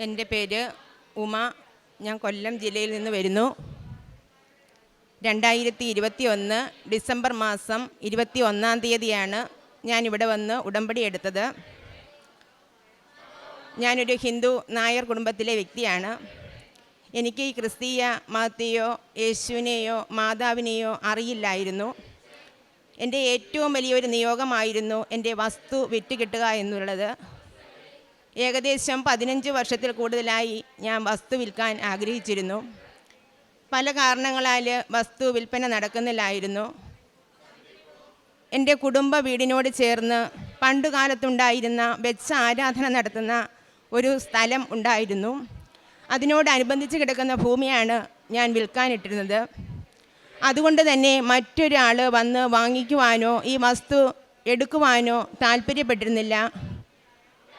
എന്റെ പേര് ഉമ. ഞാൻ കൊല്ലം ജില്ലയിൽ നിന്ന് വരുന്നു. രണ്ടായിരത്തി ഇരുപത്തി ഒന്ന് ഡിസംബർ മാസം ഇരുപത്തി ഒന്നാം തീയതിയാണ് ഞാൻ ഇവിടെ വന്ന് ഉടമ്പടി എടുത്തത്. ഞാനൊരു ഹിന്ദു നായർ കുടുംബത്തിലെ വ്യക്തിയാണ്. എനിക്ക് ഈ ക്രിസ്തീയ മതത്തെയോ യേശുവിനെയോ മാതാവിനെയോ അറിയില്ലായിരുന്നു. എന്റെ ഏറ്റവും വലിയൊരു നിയോഗമായിരുന്നു എന്റെ വസ്തു വിറ്റുകിട്ടുക എന്നുള്ളത്. ഏകദേശം പതിനഞ്ച് വർഷത്തിൽ കൂടുതലായി ഞാൻ വസ്തു വിൽക്കാൻ ആഗ്രഹിച്ചിരുന്നു. പല കാരണങ്ങളാൽ വസ്തു വിൽപ്പന നടക്കുന്നില്ലായിരുന്നു. എന്റെ കുടുംബ വീടിനോട് ചേർന്ന് പണ്ടുകാലത്തുണ്ടായിരുന്ന വെച്ച ആരാധന നടത്തുന്ന ഒരു സ്ഥലം ഉണ്ടായിരുന്നു. അതിനോടനുബന്ധിച്ച് കിടക്കുന്ന ഭൂമിയാണ് ഞാൻ വിൽക്കാനിട്ടിരുന്നത്. അതുകൊണ്ട് തന്നെ മറ്റൊരാൾ വന്ന് വാങ്ങിക്കുവാനോ ഈ വസ്തു എടുക്കുവാനോ താല്പര്യപ്പെട്ടിരുന്നില്ല.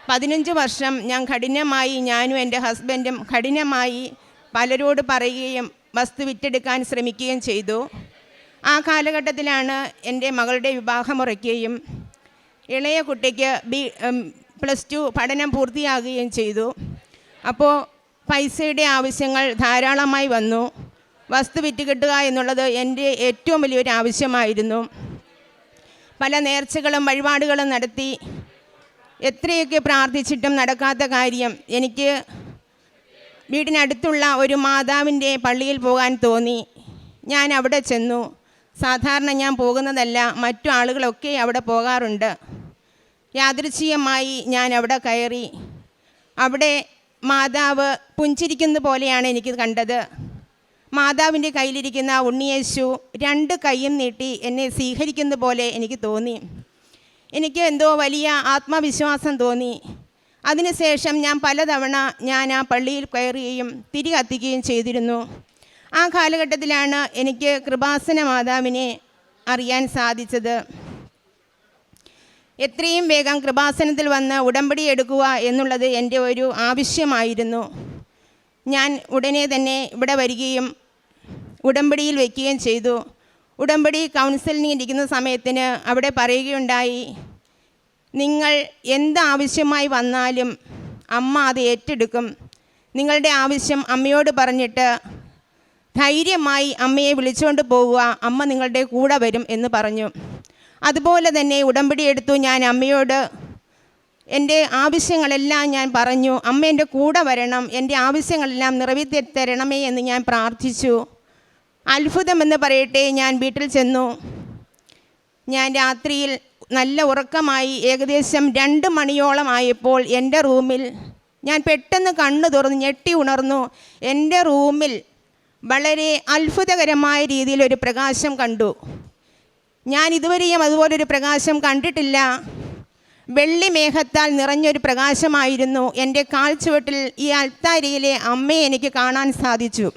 പതിനഞ്ച് വർഷം ഞാൻ കഠിനമായി ഞാനും എന്റെ ഹസ്ബൻഡും കഠിനമായി പലരോട് പറയുകയും വസ്തു വിറ്റെടുക്കാൻ ശ്രമിക്കുകയും ചെയ്തു. ആ കാലഘട്ടത്തിലാണ് എന്റെ മകളുടെ വിവാഹം ഉറയ്ക്കുകയും ഇളയ കുട്ടിക്ക് ബി പ്ലസ് ടു പഠനം പൂർത്തിയാകുകയും ചെയ്തു. അപ്പോൾ പൈസയുടെ ആവശ്യങ്ങൾ ധാരാളമായി വന്നു. വസ്തു വിറ്റ് കിട്ടുക എന്നുള്ളത് എന്റെ ഏറ്റവും വലിയൊരു ആവശ്യമായിരുന്നു. പല നേർച്ചകളും വഴിപാടുകളും നടത്തി എത്രയൊക്കെ പ്രാർത്ഥിച്ചിട്ടും നടക്കാത്ത കാര്യം എനിക്ക് വീടിനടുത്തുള്ള ഒരു മാതാവിന്റെ പള്ളിയിൽ പോകാൻ തോന്നി. ഞാൻ അവിടെ ചെന്നു. സാധാരണ ഞാൻ പോകുന്നതല്ല മറ്റു ആളുകളൊക്കെ അവിടെ പോകാറുണ്ട്. യാദൃച്ഛികമായി ഞാൻ അവിടെ കയറി. അവിടെ മാതാവ് പുഞ്ചിരിക്കുന്ന പോലെയാണ് എനിക്ക് കണ്ടത്. മാതാവിന്റെ കയ്യിലിരിക്കുന്ന ഉണ്ണിയേശു രണ്ട് കൈയും നീട്ടി എന്നെ സ്വീകരിക്കുന്ന പോലെ എനിക്ക് തോന്നി. എനിക്ക് എന്തോ വലിയ ആത്മവിശ്വാസം തോന്നി. അതിനുശേഷം ഞാൻ പലതവണ ഞാൻ ആ പള്ളിയിൽ കയറുകയും തിരി കത്തിക്കുകയും ചെയ്തിരുന്നു. ആ കാലഘട്ടത്തിലാണ് എനിക്ക് കൃപാസന മാതാവിനെ അറിയാൻ സാധിച്ചത്. എത്രയും വേഗം കൃപാസനത്തിൽ വന്ന് ഉടമ്പടി എടുക്കുക എന്നുള്ളത് എന്റെ ഒരു ആവശ്യമായിരുന്നു. ഞാൻ ഉടനെ തന്നെ ഇവിടെ വരികയും ഉടമ്പടിയിൽ വയ്ക്കുകയും ചെയ്തു. ഉടമ്പടി കൗൺസിലിന് ഇരിക്കുന്ന സമയത്തിന് അവിടെ പറയുകയുണ്ടായി നിങ്ങൾ എന്ത് ആവശ്യമായി വന്നാലും അമ്മ അത് ഏറ്റെടുക്കും. നിങ്ങളുടെ ആവശ്യം അമ്മയോട് പറഞ്ഞിട്ട് ധൈര്യമായി അമ്മയെ വിളിച്ചുകൊണ്ട് പോവുക. അമ്മ നിങ്ങളുടെ കൂടെ വരും എന്ന് പറഞ്ഞു. അതുപോലെ തന്നെ ഉടമ്പടി എടുത്തു ഞാൻ അമ്മയോട് എന്റെ ആവശ്യങ്ങളെല്ലാം ഞാൻ പറഞ്ഞു. അമ്മ എന്റെ കൂടെ വരണം. എന്റെ ആവശ്യങ്ങളെല്ലാം നിറവേറ്റി തരണമേ എന്ന് ഞാൻ പ്രാർത്ഥിച്ചു. അത്ഭുതമെന്ന് പറയട്ടെ ഞാൻ വീട്ടിൽ ചെന്നു. ഞാൻ രാത്രിയിൽ നല്ല ഉറക്കമായി ഏകദേശം രണ്ട് മണിയോളം ആയപ്പോൾ എന്റെ റൂമിൽ ഞാൻ പെട്ടെന്ന് കണ്ണു തുറന്ന് ഞെട്ടി ഉണർന്നു. എന്റെ റൂമിൽ വളരെ അത്ഭുതകരമായ രീതിയിൽ ഒരു പ്രകാശം കണ്ടു. ഞാൻ ഇതുവരെയും അതുപോലൊരു പ്രകാശം കണ്ടിട്ടില്ല. വെള്ളി മേഘത്താൽ നിറഞ്ഞൊരു പ്രകാശമായിരുന്നു. എന്റെ കാൽച്ചുവട്ടിൽ ഈ അൽത്താരിയിലെ അമ്മയെ എനിക്ക് കാണാൻ സാധിച്ചു.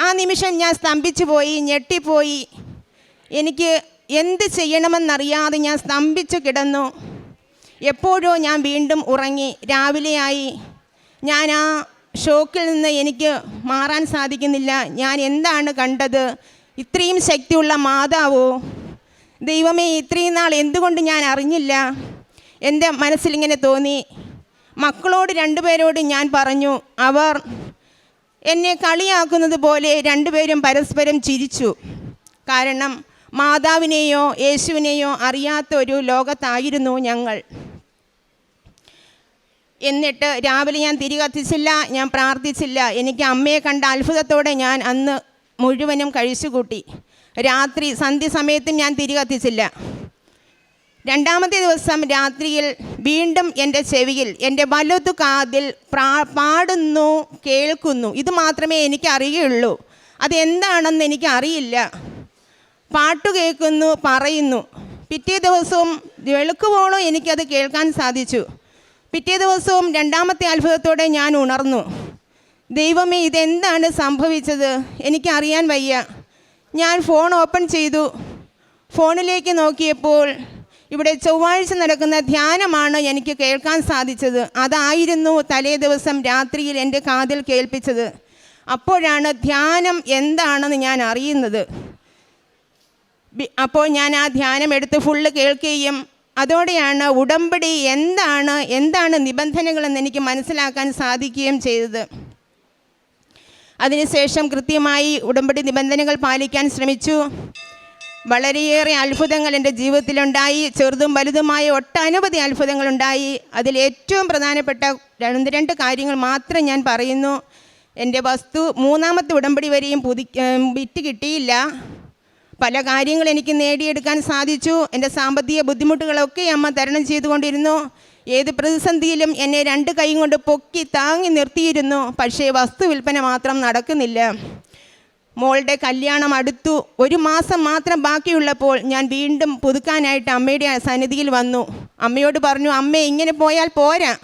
ആ നിമിഷം ഞാൻ സ്തംഭിച്ചു പോയി ഞെട്ടിപ്പോയി. എനിക്ക് എന്ത് ചെയ്യണമെന്നറിയാതെ ഞാൻ സ്തംഭിച്ചു കിടന്നു. എപ്പോഴോ ഞാൻ വീണ്ടും ഉറങ്ങി. രാവിലെയായി ഞാൻ ആ ഷോക്കിൽ നിന്ന് എനിക്ക് മാറാൻ സാധിക്കുന്നില്ല. ഞാൻ എന്താണ് കണ്ടത്? ഇത്രയും ശക്തിയുള്ള മാതാവോ? ദൈവമേ ഇത്രയും നാൾ എന്തുകൊണ്ട് ഞാൻ അറിഞ്ഞില്ല? എന്റെ മനസ്സിലിങ്ങനെ തോന്നി. മക്കളോട് രണ്ടുപേരോട് ഞാൻ പറഞ്ഞു അവർ എന്നെ കളിയാക്കുന്നത് പോലെ രണ്ടുപേരും പരസ്പരം ചിരിച്ചു. കാരണം മാതാവിനെയോ യേശുവിനെയോ അറിയാത്ത ഒരു ലോകത്തായിരുന്നു ഞങ്ങൾ. എന്നിട്ട് രാവിലെ ഞാൻ തിരികത്തിച്ചില്ല ഞാൻ പ്രാർത്ഥിച്ചില്ല. എനിക്ക് അമ്മയെ കണ്ട അത്ഭുതത്തോടെ ഞാൻ അന്ന് മുഴുവനും കഴിച്ചുകൂട്ടി. രാത്രി സന്ധ്യ സമയത്തും ഞാൻ തിരി കത്തിച്ചില്ല രണ്ടാമത്തെ ദിവസം രാത്രിയിൽ വീണ്ടും എന്റെ ചെവിയിൽ എന്റെ വലതു കാതിൽ പാടുന്നു കേൾക്കുന്നു. ഇത് മാത്രമേ എനിക്ക് അറിയുള്ളൂ അതെന്താണെന്ന് എനിക്ക് അറിയില്ല പാട്ട് കേൾക്കുന്നു പറയുന്നു. പിറ്റേ ദിവസവും വെളുക്കുവോളം എനിക്കത് കേൾക്കാൻ സാധിച്ചു. പിറ്റേ ദിവസവും രണ്ടാമത്തെ അത്ഭുതത്തോടെ ഞാൻ ഉണർന്നു. ദൈവമേ ഇതെന്താണ് സംഭവിച്ചത്? എനിക്കറിയാൻ വയ്യ. ഞാൻ ഫോൺ ഓപ്പൺ ചെയ്തു. ഫോണിലേക്ക് നോക്കിയപ്പോൾ ഇവിടെ ചൊവ്വാഴ്ച നടക്കുന്ന ധ്യാനമാണ് എനിക്ക് കേൾക്കാൻ സാധിച്ചത്. അതായിരുന്നു തലേ ദിവസം രാത്രിയിൽ എന്റെ കാതിൽ കേൾപ്പിച്ചത്. അപ്പോഴാണ് ധ്യാനം എന്താണെന്ന് ഞാൻ അറിയുന്നത്. അപ്പോൾ ഞാൻ ആ ധ്യാനം എടുത്ത് ഫുള്ള് കേൾക്കുകയും അതോടെയാണ് ഉടമ്പടി എന്താണ് എന്താണ് നിബന്ധനകളെന്ന് എനിക്ക് മനസ്സിലാക്കാൻ സാധിക്കുകയും ചെയ്തത്. അതിനുശേഷം കൃത്യമായി ഉടമ്പടി നിബന്ധനകൾ പാലിക്കാൻ ശ്രമിച്ചു. വളരെയേറെ അത്ഭുതങ്ങൾ എന്റെ ജീവിതത്തിലുണ്ടായി. ചെറുതും വലുതുമായ ഒട്ടനവധി അത്ഭുതങ്ങളുണ്ടായി അതിൽ ഏറ്റവും പ്രധാനപ്പെട്ട രണ്ട് രണ്ട് കാര്യങ്ങൾ മാത്രം ഞാൻ പറയുന്നു. എന്റെ വസ്തു മൂന്നാമത്തെ ഉടമ്പടി വരെയും പുതി വിറ്റ് കിട്ടിയില്ല. പല കാര്യങ്ങൾ എനിക്ക് നേടിയെടുക്കാൻ സാധിച്ചു. എന്റെ സാമ്പത്തിക ബുദ്ധിമുട്ടുകളൊക്കെ അമ്മ തരണം ചെയ്തുകൊണ്ടിരുന്നു. ഏത് പ്രതിസന്ധിയിലും എന്നെ രണ്ട് കൈ കൊണ്ട് പൊക്കി താങ്ങി നിർത്തിയിരുന്നു. പക്ഷേ വസ്തു വിൽപ്പന മാത്രം നടക്കുന്നില്ല. മോളുടെ കല്യാണം അടുത്തു. ഒരു മാസം മാത്രം ബാക്കിയുള്ളപ്പോൾ ഞാൻ വീണ്ടും പുതുക്കാനായിട്ട് അമ്മയുടെ സന്നിധിയിൽ വന്നു. അമ്മയോട് പറഞ്ഞു അമ്മ ഇങ്ങനെ പോയാൽ പോരാ.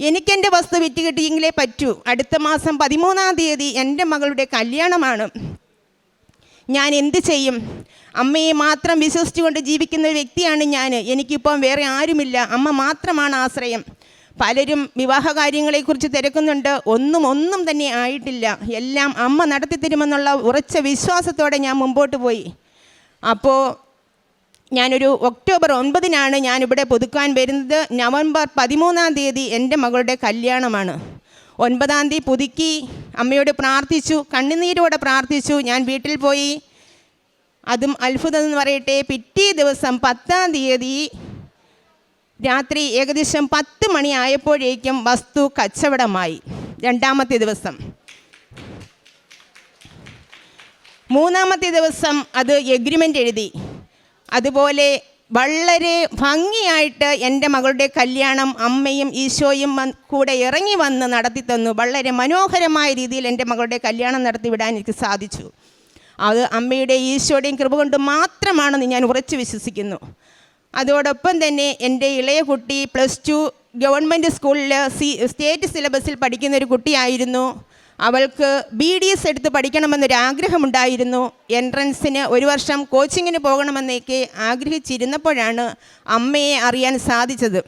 എനിക്കെന്റെ വസ്തു വിറ്റ് കിട്ടിയെങ്കിലേ പറ്റൂ. അടുത്ത മാസം പതിമൂന്നാം തീയതി എന്റെ മകളുടെ കല്യാണമാണ്. ഞാൻ എന്ത് ചെയ്യും? അമ്മയെ മാത്രം വിശ്വസിച്ചുകൊണ്ട് ജീവിക്കുന്ന ഒരു വ്യക്തിയാണ് ഞാൻ എനിക്കിപ്പം വേറെ ആരുമില്ല. അമ്മ മാത്രമാണ് ആശ്രയം. പലരും വിവാഹ കാര്യങ്ങളെക്കുറിച്ച് തിരക്കുന്നുണ്ട്. ഒന്നും ഒന്നും തന്നെ ആയിട്ടില്ല. എല്ലാം അമ്മ നടത്തി തരുമെന്നുള്ള ഉറച്ച വിശ്വാസത്തോടെ ഞാൻ മുമ്പോട്ട് പോയി. അപ്പോൾ ഞാനൊരു ഒക്ടോബർ ഒൻപതിനാണ് ഞാനിവിടെ പുതുക്കാൻ വരുന്നത്. നവംബർ പതിമൂന്നാം തീയതി എന്റെ മകളുടെ കല്യാണമാണ്. ഒൻപതാം തീയതി പുതുക്കി അമ്മയോട് പ്രാർത്ഥിച്ചു. കണ്ണുനീരോടെ പ്രാർത്ഥിച്ചു. ഞാൻ വീട്ടിൽ പോയി. അതും അത്ഭുതം എന്ന് പറയട്ടെ. പിറ്റേ ദിവസം പത്താം തീയതി രാത്രി ഏകദേശം പത്ത് മണിയായപ്പോഴേക്കും വസ്തു കച്ചവടമായി. രണ്ടാമത്തെ ദിവസം. മൂന്നാമത്തെ ദിവസം അത് എഗ്രിമെന്റ് എഴുതി. അതുപോലെ വളരെ ഭംഗിയായിട്ട് എന്റെ മകളുടെ കല്യാണം അമ്മയും ഈശോയും കൂടെ ഇറങ്ങി വന്ന് നടത്തി തന്നു. വളരെ മനോഹരമായ രീതിയിൽ എന്റെ മകളുടെ കല്യാണം നടത്തി വിടാൻ എനിക്ക് സാധിച്ചു. അത് അമ്മയുടെ ഈശോയുടെയും കൃപ കൊണ്ട് മാത്രമാണെന്ന് ഞാൻ ഉറച്ചു വിശ്വസിക്കുന്നു. അതോടൊപ്പം തന്നെ എന്റെ ഇളയ കുട്ടി പ്ലസ് ടു ഗവൺമെന്റ് സ്കൂളിൽ സി സ്റ്റേറ്റ് സിലബസിൽ പഠിക്കുന്ന ഒരു കുട്ടിയായിരുന്നു. അവൾക്ക് ബി ഡി എസ് എടുത്ത് പഠിക്കണമെന്നൊരു ആഗ്രഹമുണ്ടായിരുന്നു എൻട്രൻസിന് ഒരു വർഷം കോച്ചിങ്ങിന് പോകണമെന്നൊക്കെ ആഗ്രഹിച്ചിരുന്നപ്പോഴാണ് അമ്മയെ അറിയാൻ സാധിച്ചത്.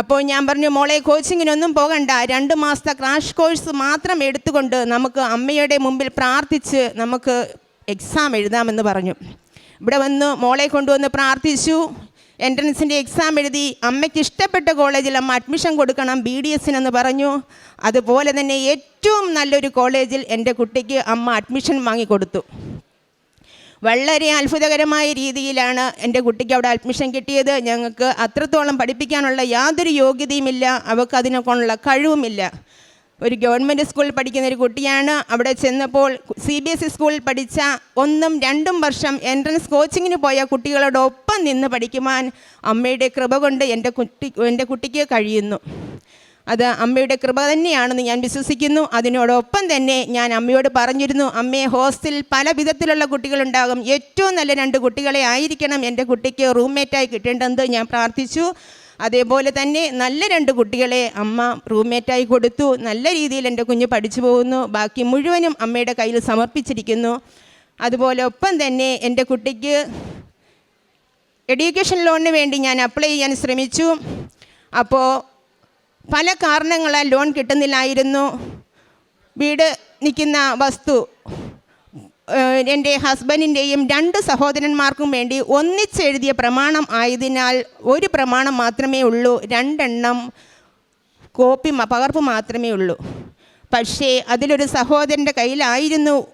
അപ്പോൾ ഞാൻ പറഞ്ഞു മോളെ കോച്ചിങ്ങിനൊന്നും പോകണ്ട. രണ്ട് മാസത്തെ ക്രാഷ് കോഴ്സ് മാത്രം എടുത്തുകൊണ്ട് നമുക്ക് അമ്മയുടെ മുമ്പിൽ പ്രാർത്ഥിച്ച് നമുക്ക് എക്സാം എഴുതാമെന്ന് പറഞ്ഞു. ഇവിടെ വന്ന് മോളെ കൊണ്ടുവന്ന് പ്രാർത്ഥിച്ചു. എൻട്രൻസിന്റെ എക്സാം എഴുതി. അമ്മയ്ക്ക് ഇഷ്ടപ്പെട്ട കോളേജിൽ അമ്മ അഡ്മിഷൻ കൊടുക്കണം ബി ഡി എസിനെന്ന് പറഞ്ഞു. അതുപോലെ തന്നെ ഏറ്റവും നല്ലൊരു കോളേജിൽ എന്റെ കുട്ടിക്ക് അമ്മ അഡ്മിഷൻ വാങ്ങിക്കൊടുത്തു. വളരെ അത്ഭുതകരമായ രീതിയിലാണ് എന്റെ കുട്ടിക്ക് അവിടെ അഡ്മിഷൻ കിട്ടിയത്. ഞങ്ങൾക്ക് അത്രത്തോളം പഠിപ്പിക്കാനുള്ള യാതൊരു യോഗ്യതയുമില്ല. അവൾക്ക് അതിനൊക്കെയുള്ള കഴിവുമില്ല. ഒരു ഗവൺമെന്റ് സ്കൂളിൽ പഠിക്കുന്ന ഒരു കുട്ടിയാണ്. അവിടെ ചെന്നപ്പോൾ സി ബി എസ് ഇ സ്കൂളിൽ പഠിച്ച ഒന്നും രണ്ടും വർഷം എൻട്രൻസ് കോച്ചിങ്ങിന് പോയ കുട്ടികളോടൊപ്പം നിന്ന് പഠിക്കുവാൻ അമ്മയുടെ കൃപ കൊണ്ട് എന്റെ കുട്ടി എന്റെ കുട്ടിക്ക് കഴിയുന്നു. അത് അമ്മയുടെ കൃപ തന്നെയാണെന്ന് ഞാൻ വിശ്വസിക്കുന്നു. അതിനോടൊപ്പം തന്നെ ഞാൻ അമ്മയോട് പറഞ്ഞിരുന്നു അമ്മയെ ഹോസ്റ്റലിൽ പല വിധത്തിലുള്ള കുട്ടികളുണ്ടാകും. ഏറ്റവും നല്ല രണ്ട് കുട്ടികളെ ആയിരിക്കണം എന്റെ കുട്ടിക്ക് റൂംമേറ്റായി കിട്ടേണ്ടത്. ഞാൻ പ്രാർത്ഥിച്ചു. അതേപോലെ തന്നെ നല്ല രണ്ട് കുട്ടികളെ അമ്മ റൂംമേറ്റായി കൊടുത്തു. നല്ല രീതിയിൽ എന്റെ കുഞ്ഞ് പഠിച്ചു പോകുന്നു. ബാക്കി മുഴുവനും അമ്മയുടെ കയ്യിൽ സമർപ്പിച്ചിരിക്കുന്നു. അതുപോലെ ഒപ്പം തന്നെ എന്റെ കുട്ടിക്ക് എഡ്യൂക്കേഷൻ ലോണിന് വേണ്ടി ഞാൻ അപ്ലൈ ചെയ്യാൻ ശ്രമിച്ചു. അപ്പോൾ പല കാരണങ്ങളാൽ ലോൺ കിട്ടുന്നില്ലായിരുന്നു. വീട് നിൽക്കുന്ന വസ്തു എന്റെ ഹസ്ബൻഡിന്റെയും രണ്ട് സഹോദരന്മാർക്കും വേണ്ടി ഒന്നിച്ചെഴുതിയ പ്രമാണം ആയതിനാൽ ഒരു പ്രമാണം മാത്രമേ ഉള്ളൂ. രണ്ടെണ്ണം കോപ്പി പകർപ്പ് മാത്രമേ ഉള്ളൂ. പക്ഷേ അതിലൊരു സഹോദരന്റെ കയ്യിലായിരുന്നു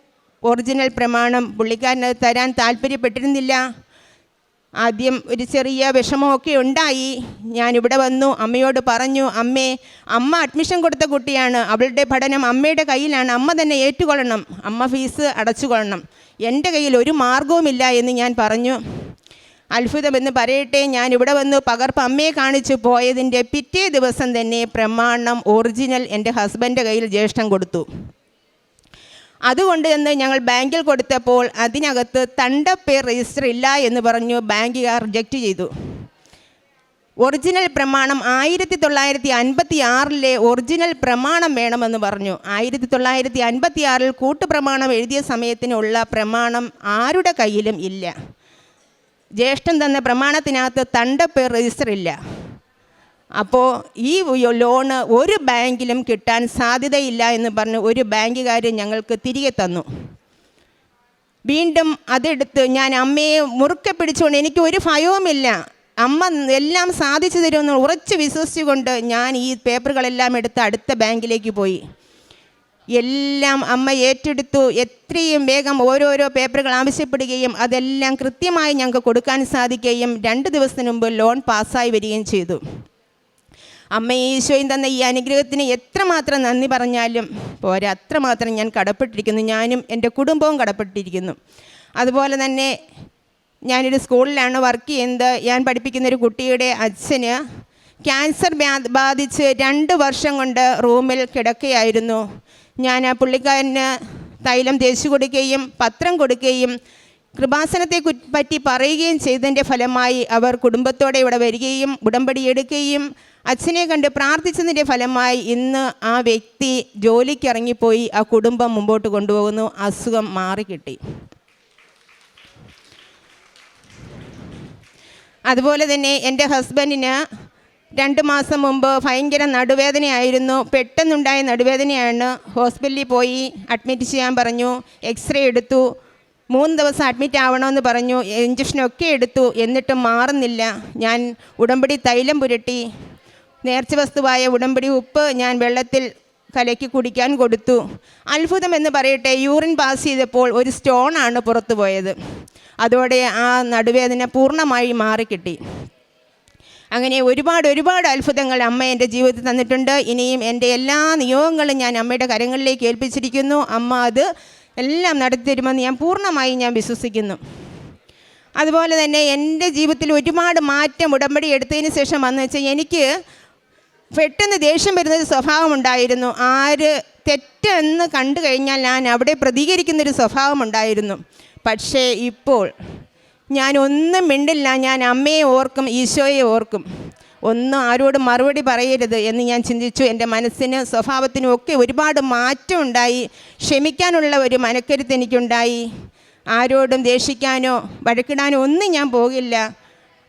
ഒറിജിനൽ പ്രമാണം. പുള്ളിക്കാരന് തരാൻ താല്പര്യപ്പെട്ടിരുന്നില്ല. ആദ്യം ഒരു ചെറിയ വിഷമമൊക്കെ ഉണ്ടായി. ഞാനിവിടെ വന്നു അമ്മയോട് പറഞ്ഞു അമ്മേ അമ്മ അഡ്മിഷൻ കൊടുത്ത കുട്ടിയാണ്. അവളുടെ പഠനം അമ്മയുടെ കയ്യിലാണ്. അമ്മ തന്നെ ഏറ്റുകൊള്ളണം. അമ്മ ഫീസ് അടച്ചുകൊള്ളണം. എന്റെ കയ്യിൽ ഒരു മാർഗവുമില്ല എന്ന് ഞാൻ പറഞ്ഞു. അത്ഭുതമെന്ന് പറയട്ടെ ഞാൻ ഇവിടെ വന്ന് പകർപ്പ് അമ്മയെ കാണിച്ചു. പോയതിന്റെ പിറ്റേ ദിവസം തന്നെ പ്രമാണം ഒറിജിനൽ എന്റെ ഹസ്ബന്റെ കയ്യിൽ ജ്യേഷ്ഠം കൊടുത്തു. അതുകൊണ്ട് തന്നെ ഞങ്ങൾ ബാങ്കിൽ കൊടുത്തപ്പോൾ അതിനകത്ത് തണ്ട പേർ രജിസ്റ്റർ ഇല്ല എന്ന് പറഞ്ഞു ബാങ്കുകാർ റിജക്റ്റ് ചെയ്തു. ഒറിജിനൽ പ്രമാണം ആയിരത്തി തൊള്ളായിരത്തി അൻപത്തി ആറിലെ ഒറിജിനൽ പ്രമാണം വേണമെന്ന് പറഞ്ഞു. ആയിരത്തി തൊള്ളായിരത്തി അൻപത്തി ആറിൽ കൂട്ടുപ്രമാണം എഴുതിയ സമയത്തിനുള്ള പ്രമാണം ആരുടെ കയ്യിലും ഇല്ല. ജ്യേഷ്ഠൻ തന്ന പ്രമാണത്തിനകത്ത് തണ്ടപ്പേർ രജിസ്റ്റർ ഇല്ല. അപ്പോൾ ഈ ലോണ് ഒരു ബാങ്കിലും കിട്ടാൻ സാധ്യതയില്ല എന്ന് പറഞ്ഞ് ഒരു ബാങ്കുകാർ ഞങ്ങൾക്ക് തിരികെ തന്നു. വീണ്ടും അതെടുത്ത് ഞാൻ അമ്മയെ മുറുക്കെ പിടിച്ചുകൊണ്ട് എനിക്ക് ഒരു ഭയവുമില്ല അമ്മ എല്ലാം സാധിച്ചു തരുമെന്ന് ഉറച്ച് വിശ്വസിച്ചുകൊണ്ട് ഞാൻ ഈ പേപ്പറുകളെല്ലാം എടുത്ത് അടുത്ത ബാങ്കിലേക്ക് പോയി. എല്ലാം അമ്മ ഏറ്റെടുത്തു. എത്രയും വേഗം ഓരോരോ പേപ്പറുകൾ ആവശ്യപ്പെടുകയും അതെല്ലാം കൃത്യമായി ഞങ്ങൾക്ക് കൊടുക്കാൻ സാധിക്കുകയും രണ്ട് ദിവസത്തിന് മുമ്പ് ലോൺ പാസ്സായി വരികയും ചെയ്തു. അമ്മ ഈശോയും തന്ന ഈ അനുഗ്രഹത്തിന് എത്രമാത്രം നന്ദി പറഞ്ഞാലും പോരാ അത്രമാത്രം ഞാൻ കടപ്പെട്ടിരിക്കുന്നു. ഞാനും എന്റെ കുടുംബവും കടപ്പെട്ടിരിക്കുന്നു. അതുപോലെ തന്നെ ഞാനൊരു സ്കൂളിലാണ് വർക്ക് ചെയ്യുന്നത്. ഞാൻ പഠിപ്പിക്കുന്ന ഒരു കുട്ടിയുടെ അച്ഛന് ക്യാൻസർ ബാധിച്ച് രണ്ട് വർഷം കൊണ്ട് റൂമിൽ കിടക്കുകയായിരുന്നു. ഞാൻ ആ പുള്ളിക്കാരന് തൈലം തേച്ചു കൊടുക്കുകയും പത്രം കൊടുക്കുകയും കൃപാസനത്തെ പറ്റി പറയുകയും ചെയ്തതിന്റെ ഫലമായി അവർ കുടുംബത്തോടെ ഇവിടെ വരികയും ഉടമ്പടി എടുക്കുകയും അച്ഛനെ കണ്ട് പ്രാർത്ഥിച്ചതിന്റെ ഫലമായി ഇന്ന് ആ വ്യക്തി ജോലിക്ക് ഇറങ്ങിപ്പോയി ആ കുടുംബം മുമ്പോട്ട് കൊണ്ടുപോകുന്നു അസുഖം മാറിക്കിട്ടി. അതുപോലെ തന്നെ എന്റെ ഹസ്ബൻഡിന് രണ്ട് മാസം മുമ്പ് ഭയങ്കര നടുവേദനയായിരുന്നു. പെട്ടെന്നുണ്ടായ നടുവേദനയാണ്. ഹോസ്പിറ്റലിൽ പോയി അഡ്മിറ്റ് ചെയ്യാൻ പറഞ്ഞു എക്സ്റേ എടുത്തു മൂന്ന് ദിവസം അഡ്മിറ്റ് ആവണമെന്ന് പറഞ്ഞു ഇഞ്ചക്ഷനൊക്കെ എടുത്തു എന്നിട്ടും മാറുന്നില്ല. ഞാൻ ഉടമ്പടി തൈലം പുരട്ടി നേർച്ച വസ്തുവായ ഉടമ്പടി ഉപ്പ് ഞാൻ വെള്ളത്തിൽ കലക്കി കുടിക്കാൻ കൊടുത്തു. അത്ഭുതം എന്ന് പറയട്ടെ യൂറിൻ പാസ് ചെയ്തപ്പോൾ ഒരു സ്റ്റോണാണ് പുറത്തു പോയത്. അതോടെ ആ നടുവേദന പൂർണമായി മാറിക്കിട്ടി. അങ്ങനെ ഒരുപാട് ഒരുപാട് അത്ഭുതങ്ങൾ അമ്മ എന്റെ ജീവിതത്തിൽ തന്നിട്ടുണ്ട്. ഇനിയും എന്റെ എല്ലാ നിയോഗങ്ങളും ഞാൻ അമ്മയുടെ കരങ്ങളിലേക്ക് ഏൽപ്പിച്ചിരിക്കുന്നു. അമ്മ അത് എല്ലാം നടത്തിത്തരുമെന്ന് ഞാൻ പൂർണമായി ഞാൻ വിശ്വസിക്കുന്നു. അതുപോലെ തന്നെ എന്റെ ജീവിതത്തിൽ ഒരുപാട് മാറ്റം ഉടമ്പടി എടുത്തതിന് ശേഷം വന്നു വെച്ചാൽ എനിക്ക് പെട്ടെന്ന് ദേഷ്യം വരുന്നൊരു സ്വഭാവമുണ്ടായിരുന്നു. ആര് തെറ്റെന്ന് കണ്ടു കഴിഞ്ഞാൽ ഞാൻ അവിടെ പ്രതികരിക്കുന്നൊരു സ്വഭാവമുണ്ടായിരുന്നു. പക്ഷേ ഇപ്പോൾ ഞാൻ ഒന്നും മിണ്ടില്ല. ഞാൻ അമ്മയെ ഓർക്കും ഈശോയെ ഓർക്കും. ഒന്നും ആരോട് മറുപടി പറയരുത് എന്ന് ഞാൻ ചിന്തിച്ചു. എന്റെ മനസ്സിന് സ്വഭാവത്തിനും ഒക്കെ ഒരുപാട് മാറ്റം ഉണ്ടായി. ക്ഷമിക്കാനുള്ള ഒരു മനക്കരുത്ത് എനിക്കുണ്ടായി. ആരോടും ദേഷിക്കാനോ വഴക്കിടാനോ ഒന്നും ഞാൻ പോകില്ല.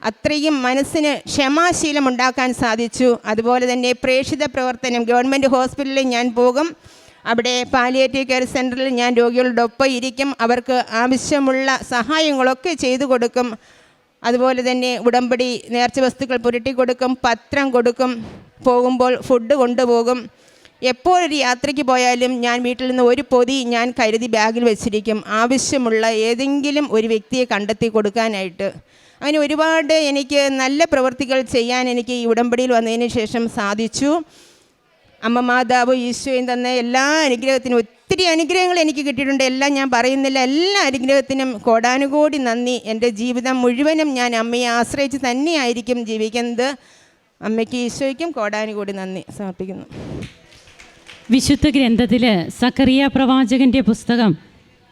അത്രയും മനസ്സിന് ക്ഷമാശീലം ഉണ്ടാക്കാൻ സാധിച്ചു. അതുപോലെ തന്നെ പ്രേക്ഷിത പ്രവർത്തനം ഗവൺമെന്റ് ഹോസ്പിറ്റലിൽ ഞാൻ പോകും. അവിടെ പാലിയേറ്റീവ് കെയർ സെന്ററിൽ ഞാൻ രോഗികളുടെ ഒപ്പം ഇരിക്കും. അവർക്ക് ആവശ്യമുള്ള സഹായങ്ങളൊക്കെ ചെയ്തു കൊടുക്കും. അതുപോലെ തന്നെ ഉടമ്പടി നേർച്ച വസ്തുക്കൾ പുരട്ടി കൊടുക്കും പത്രം കൊടുക്കും പോകുമ്പോൾ ഫുഡ് കൊണ്ടുപോകും. എപ്പോഴൊരു യാത്രയ്ക്ക് പോയാലും ഞാൻ വീട്ടിൽ നിന്ന് ഒരു പൊതി ഞാൻ കരുതി ബാഗിൽ വെച്ചിരിക്കും. ആവശ്യമുള്ള ഏതെങ്കിലും ഒരു വ്യക്തിയെ കണ്ടെത്തി കൊടുക്കാനായിട്ട്. അങ്ങനെ ഒരുപാട് എനിക്ക് നല്ല പ്രവൃത്തികൾ ചെയ്യാൻ എനിക്ക് ഈ ഉടമ്പടിയിൽ വന്നതിന് ശേഷം സാധിച്ചു. അമ്മ മാതാവ് ഈശോയും തന്ന എല്ലാ അനുഗ്രഹത്തിനും ഒത്തിരി അനുഗ്രഹങ്ങൾ എനിക്ക് കിട്ടിയിട്ടുണ്ട്. എല്ലാം ഞാൻ പറയുന്നില്ല. എല്ലാ അനുഗ്രഹത്തിനും കോടാനുകോടി നന്ദി. എന്റെ ജീവിതം മുഴുവനും ഞാൻ അമ്മയെ ആശ്രയിച്ച് തന്നെയായിരിക്കും ജീവിക്കുന്നത്. അമ്മയ്ക്ക് ഈശോയ്ക്കും കോടാനുകോടി നന്ദി സമർപ്പിക്കുന്നു. വിശുദ്ധ ഗ്രന്ഥത്തിൽ സക്കറിയ പ്രവാചകന്റെ പുസ്തകം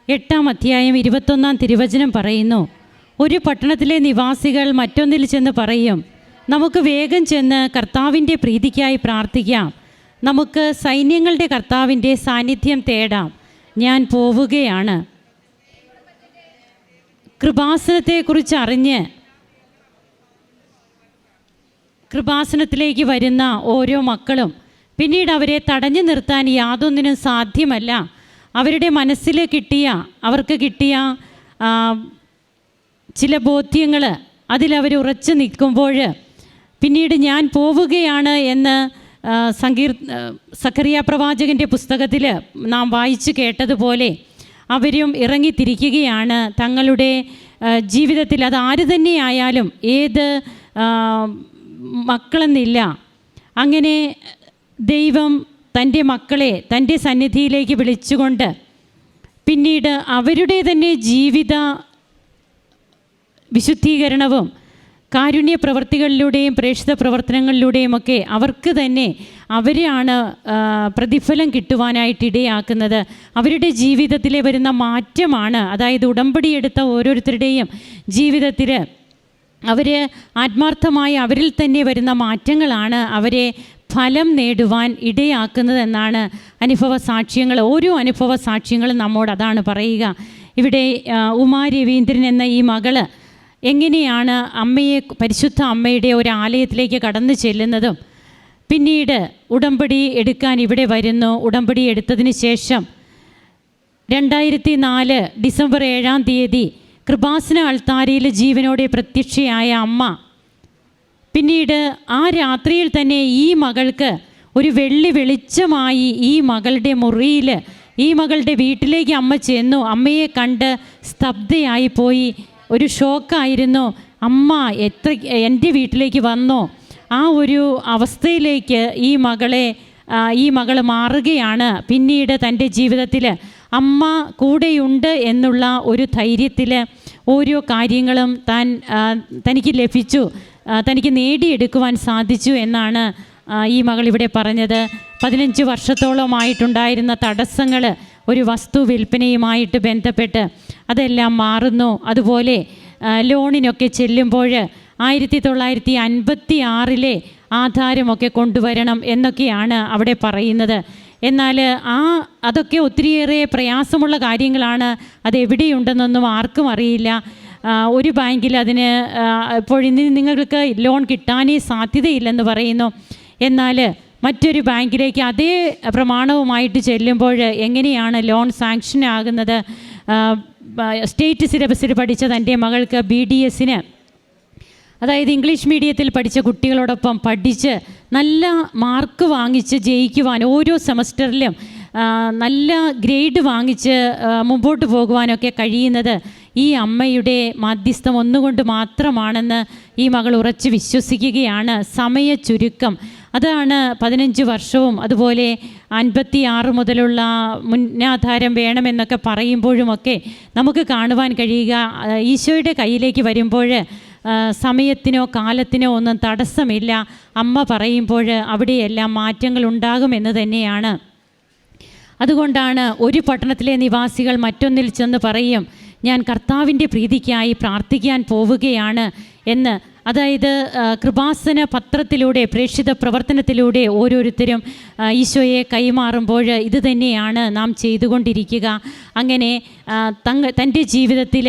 എട്ടാം അധ്യായം ഇരുപത്തൊന്നാം തിരുവചനം പറയുന്നു. ഒരു പട്ടണത്തിലെ നിവാസികൾ മറ്റൊന്നിൽ ചെന്ന് പറയും നമുക്ക് വേഗം ചെന്ന് കർത്താവിന്റെ പ്രീതിക്കായി പ്രാർത്ഥിക്കാം. നമുക്ക് സൈന്യങ്ങളുടെ കർത്താവിന്റെ സാന്നിധ്യം തേടാം. ഞാൻ പോവുകയാണ്. കൃപാസനത്തെക്കുറിച്ച് അറിഞ്ഞ് കൃപാസനത്തിലേക്ക് വരുന്ന ഓരോ മക്കളും പിന്നീട് അവരെ തടഞ്ഞു നിർത്താൻ യാതൊന്നിനും സാധ്യമല്ല. അവരുടെ മനസ്സിൽ കിട്ടിയ അവർക്ക് കിട്ടിയ ചില ബോധ്യങ്ങൾ അതിലവർ ഉറച്ചു നിൽക്കുമ്പോൾ പിന്നീട് ഞാൻ പോവുകയാണ് എന്ന് സങ്കീർ സക്കറിയ പ്രവാചകന്റെ പുസ്തകത്തിൽ നാം വായിച്ചു കേട്ടതുപോലെ അവരും ഇറങ്ങിത്തിരിക്കുകയാണ്. തങ്ങളുടെ ജീവിതത്തിൽ അത് ആര് തന്നെയായാലും ഏത് മക്കളെന്നില്ല. അങ്ങനെ ദൈവം തന്റെ മക്കളെ തന്റെ സന്നിധിയിലേക്ക് വിളിച്ചുകൊണ്ട് പിന്നീട് അവരുടെ തന്നെ ജീവിത വിശുദ്ധീകരണവും കാരുണ്യ പ്രവർത്തികളിലൂടെയും പ്രേക്ഷിത പ്രവർത്തനങ്ങളിലൂടെയും ഒക്കെ അവർക്ക് തന്നെ അവരെയാണ് പ്രതിഫലം കിട്ടുവാനായിട്ട് ഇടയാക്കുന്നത് അവരുടെ ജീവിതത്തിലെ വരുന്ന മാറ്റമാണ്. അതായത് ഉടമ്പടിയെടുത്ത ഓരോരുത്തരുടെയും ജീവിതത്തിൽ അവർ ആത്മാർത്ഥമായി അവരിൽ തന്നെ വരുന്ന മാറ്റങ്ങളാണ് അവരെ ഫലം നേടുവാൻ ഇടയാക്കുന്നതെന്നാണ് അനുഭവ സാക്ഷ്യങ്ങൾ. ഓരോ അനുഭവ സാക്ഷ്യങ്ങളും നമ്മോട് അതാണ് പറയുക. ഇവിടെ ഉമാ രവീന്ദ്രൻ എന്ന ഈ മകൾ എങ്ങനെയാണ് അമ്മയെ പരിശുദ്ധ അമ്മയുടെ ഒരു ആലയത്തിലേക്ക് കടന്നു ചെല്ലുന്നതും പിന്നീട് ഉടമ്പടി എടുക്കാൻ ഇവിടെ വരുന്നു. ഉടമ്പടി എടുത്തതിന് ശേഷം രണ്ടായിരത്തി നാല് ഡിസംബർ ഏഴാം തീയതി കൃപാസന അൾത്താരയിൽ ജീവനോടെ പ്രത്യക്ഷയായ അമ്മ പിന്നീട് ആ രാത്രിയിൽ തന്നെ ഈ മകൾക്ക് ഒരു വെള്ളി വെളിച്ചമായി ഈ മകളുടെ മുറിയിൽ ഈ മകളുടെ വീട്ടിലേക്ക് അമ്മ ചെന്നു. അമ്മയെ കണ്ട് സ്തബ്ധയായി പോയി. ഒരു ഷോക്കായിരുന്നു. അമ്മ എത്ര എന്റെ വീട്ടിലേക്ക് വന്നോ. ആ ഒരു അവസ്ഥയിലേക്ക് ഈ മകളെ ഈ മകൾ മാറുകയാണ്. പിന്നീട് തന്റെ ജീവിതത്തിൽ അമ്മ കൂടെയുണ്ട് എന്നുള്ള ഒരു ധൈര്യത്തിൽ ഓരോ കാര്യങ്ങളും താൻ തനിക്ക് ലഭിച്ചു. തനിക്ക് നേടിയെടുക്കുവാൻ സാധിച്ചു എന്നാണ് ഈ മകൾ ഇവിടെ പറഞ്ഞത്. പതിനഞ്ച് വർഷത്തോളമായിട്ടുണ്ടായിരുന്ന തടസ്സങ്ങൾ ഒരു വസ്തു വിൽപ്പനയുമായിട്ട് ബന്ധപ്പെട്ട് അതെല്ലാം മാറുന്നു. അതുപോലെ ലോണിനൊക്കെ ചെല്ലുമ്പോൾ ആയിരത്തി തൊള്ളായിരത്തി അൻപത്തി ആറിലെ ആധാരമൊക്കെ കൊണ്ടുവരണം എന്നൊക്കെയാണ് അവിടെ പറയുന്നത്. എന്നാൽ ആ അതൊക്കെ ഒത്തിരിയേറെ പ്രയാസമുള്ള കാര്യങ്ങളാണ്. അത് എവിടെയുണ്ടെന്നൊന്നും ആർക്കും അറിയില്ല. ഒരു ബാങ്കിൽ അതിന് ഇപ്പോൾ നിങ്ങൾക്ക് ലോൺ കിട്ടാനേ സാധ്യതയില്ലെന്ന് പറയുന്നു. എന്നാൽ മറ്റൊരു ബാങ്കിലേക്ക് അതേ പ്രമാണവുമായിട്ട് ചെല്ലുമ്പോൾ എങ്ങനെയാണ് ലോൺ സാങ്ഷൻ ആകുന്നത്? സ്റ്റേറ്റ് സിലബസിൽ പഠിച്ച തന്റെ മകൾക്ക് ബി ഡി എസിന്. അതായത് ഇംഗ്ലീഷ് മീഡിയത്തിൽ പഠിച്ച കുട്ടികളോടൊപ്പം പഠിച്ച് നല്ല മാർക്ക് വാങ്ങിച്ച് ജയിക്കുവാൻ ഓരോ സെമസ്റ്ററിലും നല്ല ഗ്രേഡ് വാങ്ങിച്ച് മുമ്പോട്ട് പോകുവാനൊക്കെ കഴിയുന്നത് ഈ അമ്മയുടെ മാധ്യസ്ഥം ഒന്നുകൊണ്ട് മാത്രമാണെന്ന് ഈ മകൾ ഉറച്ച് വിശ്വസിക്കുകയാണ്. സമയ ചുരുക്കം. അതാണ് പതിനഞ്ച് വർഷവും അതുപോലെ അൻപത്തി ആറ് മുതലുള്ള മുന്നാധാരം വേണമെന്നൊക്കെ പറയുമ്പോഴുമൊക്കെ നമുക്ക് കാണുവാൻ കഴിയുക. ഈശോയുടെ കയ്യിലേക്ക് വരുമ്പോൾ സമയത്തിനോ കാലത്തിനോ ഒന്നും തടസ്സമില്ല. അമ്മ പറയുമ്പോൾ അവിടെയെല്ലാം മാറ്റങ്ങൾ ഉണ്ടാകുമെന്ന് തന്നെയാണ്. അതുകൊണ്ടാണ് ഒരു പട്ടണത്തിലെ നിവാസികൾ മറ്റൊന്നിൽ ചെന്ന് പറയും ഞാൻ കർത്താവിന്റെ പ്രീതിക്കായി പ്രാർത്ഥിക്കാൻ പോവുകയാണ് എന്ന് അതായത് കൃപാസന പത്രത്തിലൂടെ പ്രേക്ഷിത പ്രവർത്തനത്തിലൂടെ ഓരോരുത്തരും ഈശോയെ കൈമാറുമ്പോൾ ഇത് തന്നെയാണ് നാം ചെയ്തുകൊണ്ടിരിക്കുക. അങ്ങനെ തങ്ങ തന്റെ ജീവിതത്തിൽ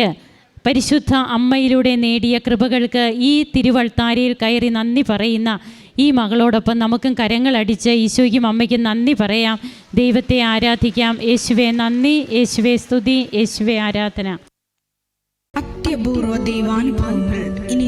പരിശുദ്ധ അമ്മയിലൂടെ നേടിയ കൃപകൾക്ക് ഈ തിരുവൾത്താരയിൽ കയറി നന്ദി പറയുന്ന ഈ മകളോടൊപ്പം നമുക്കും കരങ്ങളടിച്ച് ഈശോയ്ക്കും അമ്മയ്ക്കും നന്ദി പറയാം. ദൈവത്തെ ആരാധിക്കാം. യേശുവെ നന്ദി. യേശുവെ സ്തുതി. യേശുവെ ആരാധന. അത്യപൂർവ ദൈവാനുഭവങ്ങൾ. ഇനി